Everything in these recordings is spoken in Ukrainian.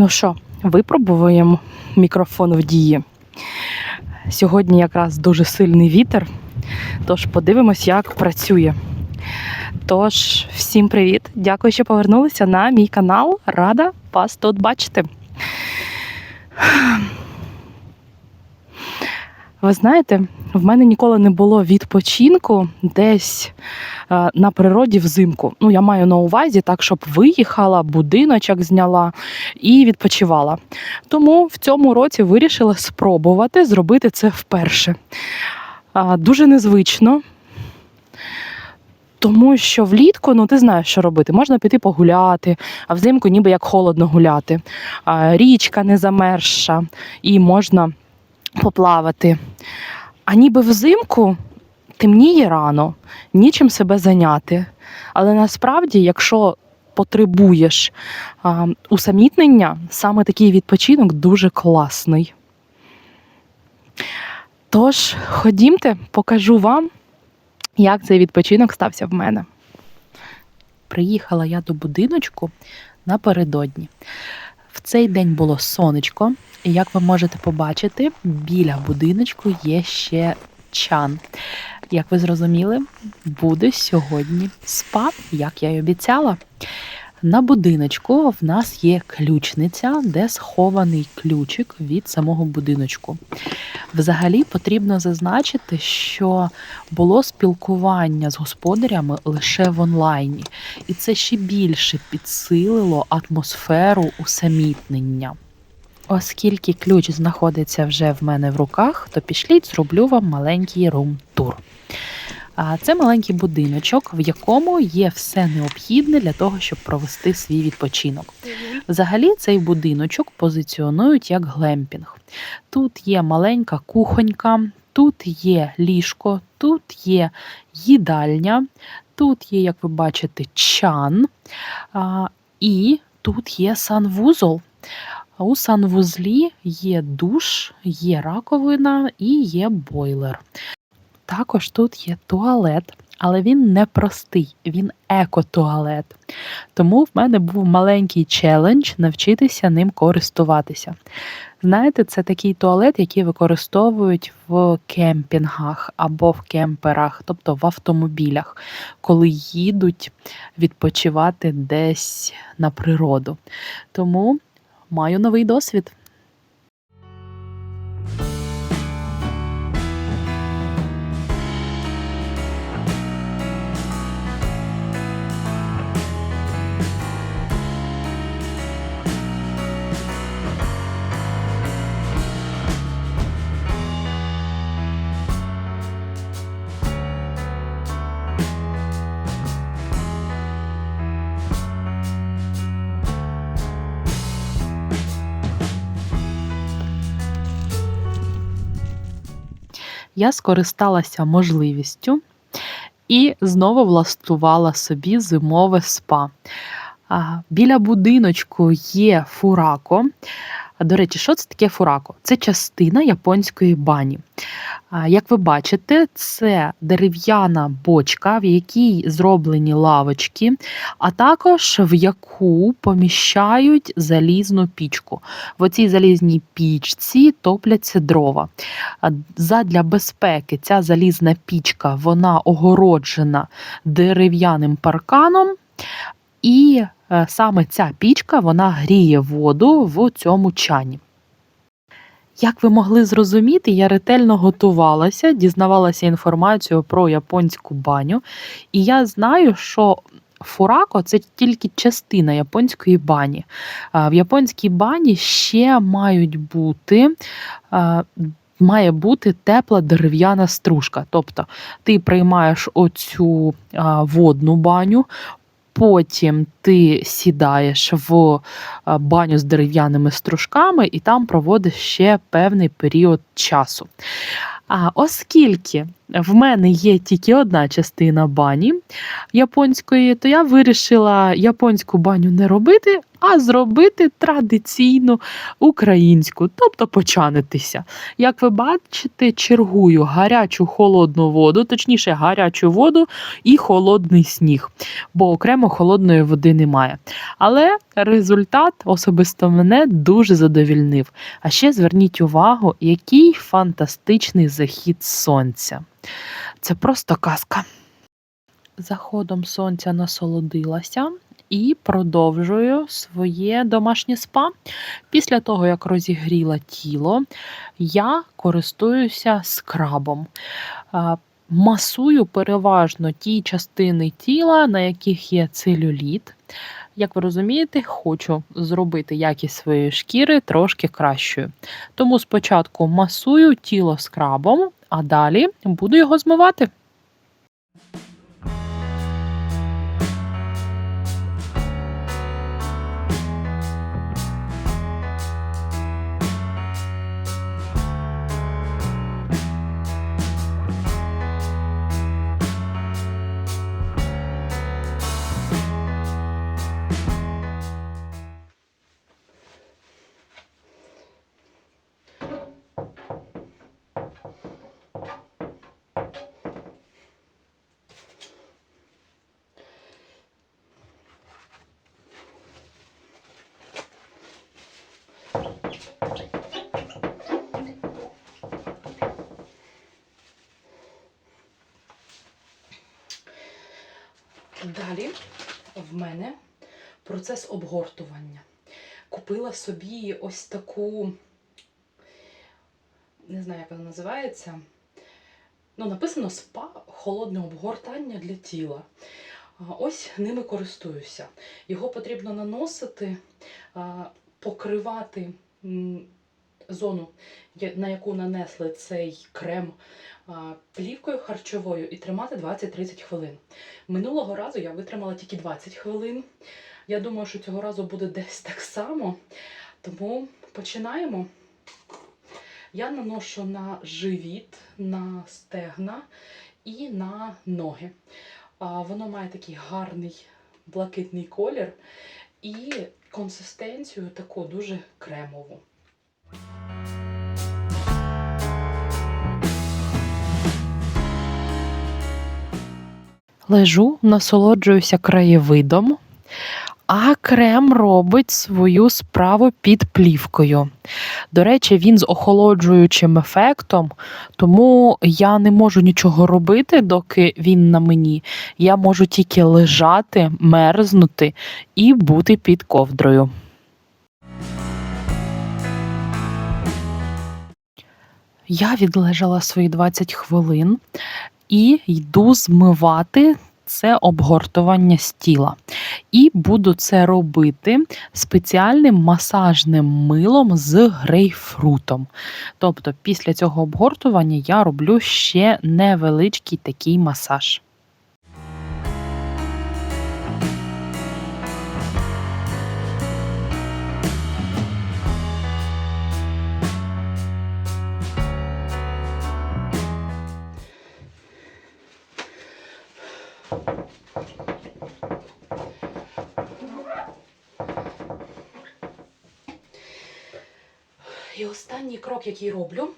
Ну що, випробуємо мікрофон в дії. Сьогодні якраз дуже сильний вітер, тож подивимось, як працює. Тож, всім привіт! Дякую, що повернулися на мій канал. Рада вас тут бачити. Ви знаєте, в мене ніколи не було відпочинку десь е, на природі взимку. Ну, я маю на увазі так, щоб виїхала, будиночок зняла і відпочивала. Тому в цьому році вирішила спробувати зробити це вперше. Дуже незвично. Тому що влітку, ну ти знаєш, що робити. Можна піти погуляти, а взимку ніби як холодно гуляти. Річка не замерзша, і можна поплавати. А ніби взимку темніє рано, нічим себе зайняти. Але насправді, якщо потребуєш а, усамітнення, саме такий відпочинок дуже класний. Тож, ходімте, покажу вам, як цей відпочинок стався в мене. Приїхала я до будиночку напередодні. В цей день було сонечко, і як ви можете побачити, біля будиночку є ще чан. Як ви зрозуміли, буде сьогодні спа, як я й обіцяла. На будиночку в нас є ключниця, де схований ключик від самого будиночку. Взагалі потрібно зазначити, що було спілкування з господарями лише в онлайні, і це ще більше підсилило атмосферу усамітнення. Оскільки ключ знаходиться вже в мене в руках, то пішліть, зроблю вам маленький рум-тур. А Це маленький будиночок, в якому є все необхідне для того, щоб провести свій відпочинок. Взагалі, цей будиночок позиціонують як глемпінг. Тут є маленька кухонька, тут є ліжко, тут є їдальня, тут є, як ви бачите, чан, і тут є санвузол. У санвузлі є душ, є раковина і є бойлер. Також тут є туалет, але він не простий, він екотуалет. Тому в мене був маленький челендж навчитися ним користуватися. Знаєте, це такий туалет, який використовують в кемпінгах або в кемперах, тобто в автомобілях, коли їдуть відпочивати десь на природу. Тому маю новий досвід. Я скористалася можливістю і знову влаштувала собі зимове спа. Біля будиночку є фурако. До речі, що це таке фурако? Це частина японської бані. Як ви бачите, це дерев'яна бочка, в якій зроблені лавочки, а також в яку поміщають залізну пічку. В оцій залізній пічці топляться дрова. Задля безпеки ця залізна пічка вона огороджена дерев'яним парканом. І е, саме ця пічка вона гріє воду в цьому чані. Як ви могли зрозуміти, я ретельно готувалася, дізнавалася інформацію про японську баню, і я знаю, що фурако це тільки частина японської бані. В японській бані ще мають бути. Має бути тепла дерев'яна стружка. Тобто ти приймаєш оцю водну баню, потім ти сідаєш в баню з дерев'яними стружками і там проводиш ще певний період часу. А оскільки в мене є тільки одна частина бані японської, то я вирішила японську баню не робити, а зробити традиційну українську, тобто почанитися. Як ви бачите, чергую гарячу холодну воду, точніше, гарячу воду і холодний сніг, бо окремо холодної води немає. Але результат особисто мене дуже задовільнив. А ще зверніть увагу, який фантастичний захід сонця. Це просто казка. Заходом сонця насолодилася і продовжую своє домашнє спа. Після того, як розігріла тіло, я користуюся скрабом. Масую переважно ті частини тіла, на яких є целюліт. Як ви розумієте, хочу зробити якість своєї шкіри трошки кращою. Тому спочатку масую тіло скрабом, а далі буду його змивати. Далі в мене процес обгортування. Купила собі ось таку, не знаю, як вона називається. Ну, написано спа холодне обгортання для тіла. Ось ними користуюся. Його потрібно наносити, покривати зону, на яку нанесли цей крем плівкою харчовою і тримати 20-30 хвилин. Минулого разу я витримала тільки 20 хвилин. Я думаю, що цього разу буде десь так само. Тому починаємо. Я наношу на живіт, на стегна і на ноги. Воно має такий гарний блакитний колір і консистенцію таку дуже кремову. Лежу, насолоджуюся краєвидом, а крем робить свою справу під плівкою. До речі, він з охолоджуючим ефектом, тому я не можу нічого робити, доки він на мені. Я можу тільки лежати, мерзнути і бути під ковдрою. Я відлежала свої 20 хвилин і йду змивати це обгортування з тіла. І буду це робити спеціальним масажним милом з грейпфрутом. Тобто, після цього обгортування я роблю ще невеличкий такий масаж. Крок, який роблю,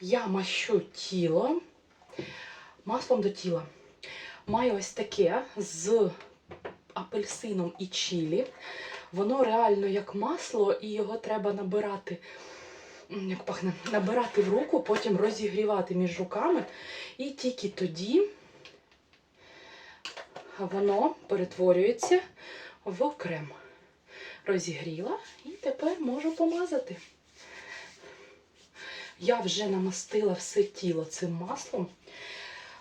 я мащу тіло маслом до тіла. Маю ось таке з апельсином і чілі. Воно реально як масло, і його треба набирати, як пахне, набирати в руку, потім розігрівати між руками. І тільки тоді воно перетворюється в крем. Розігріла і тепер можу помазати. Я вже намастила все тіло цим маслом.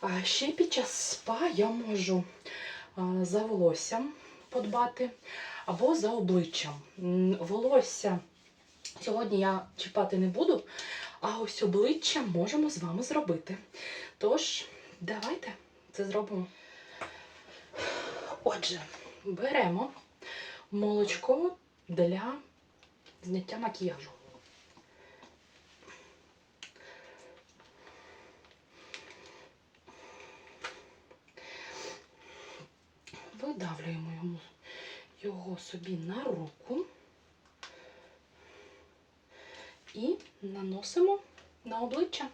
А ще під час спа я можу за волоссям подбати або за обличчям. Волосся сьогодні я чіпати не буду, а ось обличчя можемо з вами зробити. Тож, давайте це зробимо. Отже, беремо молочко для зняття макіяжу. Надавлюємо йому його собі на руку і наносимо на обличчя.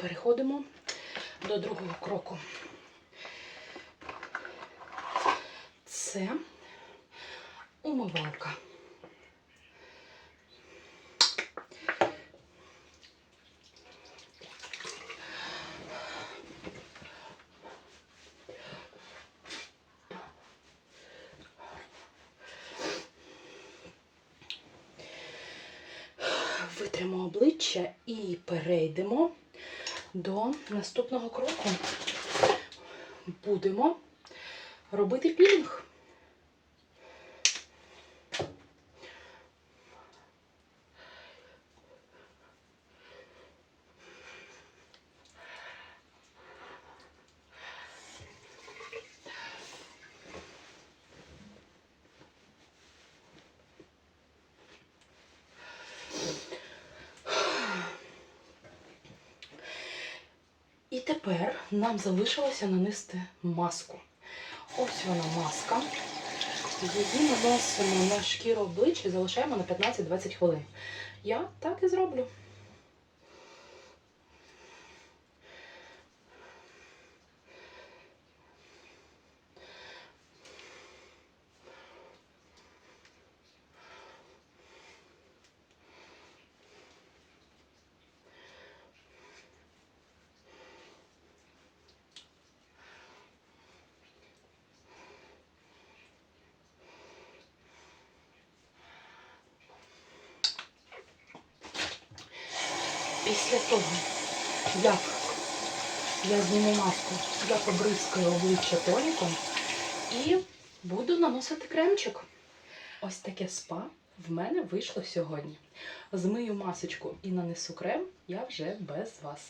Переходимо до другого кроку. Це умивалка. Витримо обличчя і перейдемо до наступного кроку. Будемо робити пілінг. І тепер нам залишилося нанести маску. Ось вона маска. Її наносимо на шкіру обличчя і залишаємо на 15-20 хвилин. Я так і зроблю. Після того, як я зніму маску, я побризкаю обличчя тоніком і буду наносити кремчик. Ось таке спа в мене вийшло сьогодні. Змию масочку і нанесу крем я вже без вас.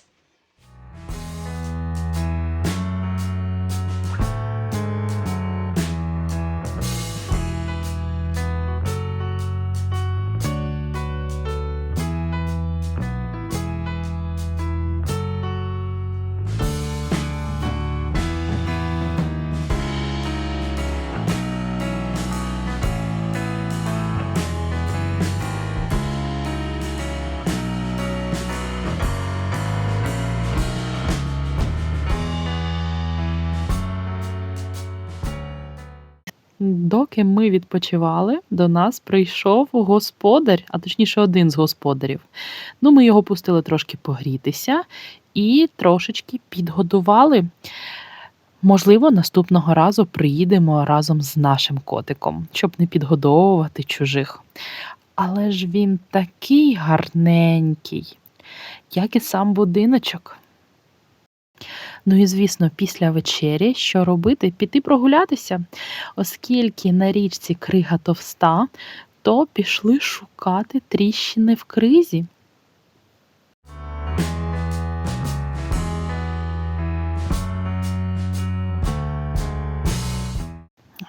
Доки ми відпочивали, до нас прийшов господар, а точніше один з господарів. Ну, ми його пустили трошки погрітися і трошечки підгодували. Можливо, наступного разу приїдемо разом з нашим котиком, щоб не підгодовувати чужих. Але ж він такий гарненький, як і сам будиночок. Ну і звісно, після вечері що робити? Піти прогулятися. Оскільки на річці крига товста, то пішли шукати тріщини в кризі.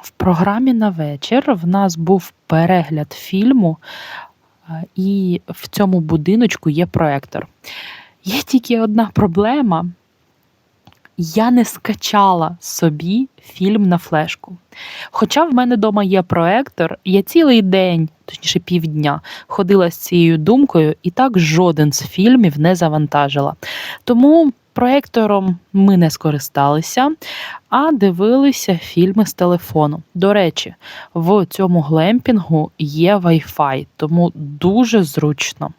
В програмі на вечір в нас був перегляд фільму, і в цьому будиночку є проектор. Є тільки одна проблема. Я не скачала собі фільм на флешку. Хоча в мене вдома є проектор, я цілий день, точніше півдня, ходила з цією думкою і так жоден з фільмів не завантажила. Тому проектором ми не скористалися, а дивилися фільми з телефону. До речі, в цьому глемпінгу є Wi-Fi, тому дуже зручно.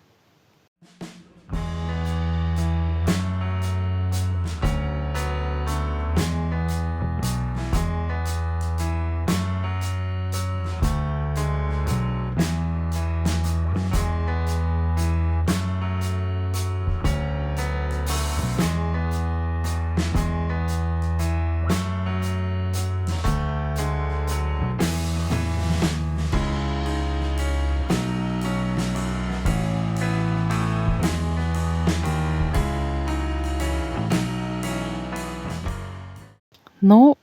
Ну,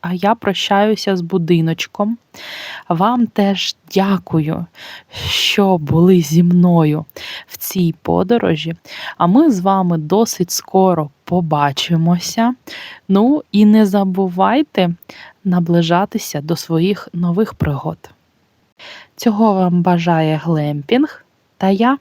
а я прощаюся з будиночком. Вам теж дякую, що були зі мною в цій подорожі. А ми з вами досить скоро побачимося. Ну і не забувайте наближатися до своїх нових пригод. Цього вам бажає глемпінг та я.